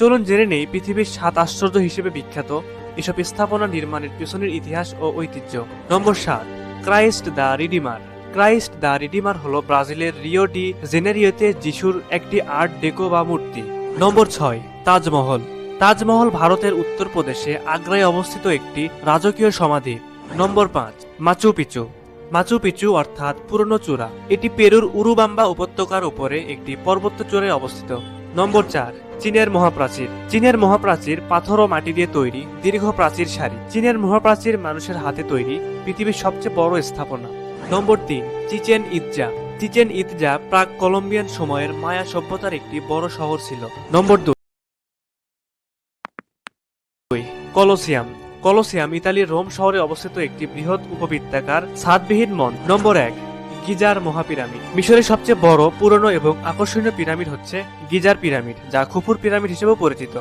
চলুন জেনে নেই পৃথিবীর সাত আশ্চর্য হিসেবে বিখ্যাত এসব স্থাপনা নির্মাণের পেছনের ইতিহাস ও ঐতিহ্য। নম্বর সাত, Christ the Redeemer. Christ the Redeemer হল ব্রাজিলের রিও ডি জেনেরিওতে যিশুর একটি আর্ট ডেকো বা মূর্তি। নম্বর ছয়, তাজমহল। তাজমহল ভারতের উত্তরপ্রদেশে আগ্রায় অবস্থিত একটি রাজকীয় সমাধি। নম্বর পাঁচ, মাচু পিচু। মাচু পিচু অর্থাৎ পুরনো চূড়া। এটি পেরুর উরুবাম্বা উপত্যকার উপরে একটি পর্বত চূড়ায় অবস্থিত। নম্বর চার চীনের মহাপ্রাচীর। চীনের মহাপ্রাচীর পাথর ও মাটি দিয়ে তৈরি দীর্ঘ প্রাচীর সারি। চীনের মহাপ্রাচীর মানুষের হাতে তৈরি পৃথিবীর সবচেয়ে বড় স্থাপনা। নম্বর তিন চিচেন ইৎজা চিচেন ইৎজা প্রাক কলম্বিয়ান সময়ের মায়া সভ্যতার একটি বড় শহর ছিল। নম্বর দুই, কলোসিয়াম। কলোসিয়াম ইতালির রোম শহরে অবস্থিত একটি বৃহৎ উপবৃত্তাকার ছাদবিহীন মন। নম্বর এক গিজার মহাপিরামিড। মিশরের সবচেয়ে বড়, পুরনো এবং আকর্ষণীয় পিরামিড হচ্ছে গিজার পিরামিড, যা খুফুর পিরামিড হিসেবেও পরিচিত।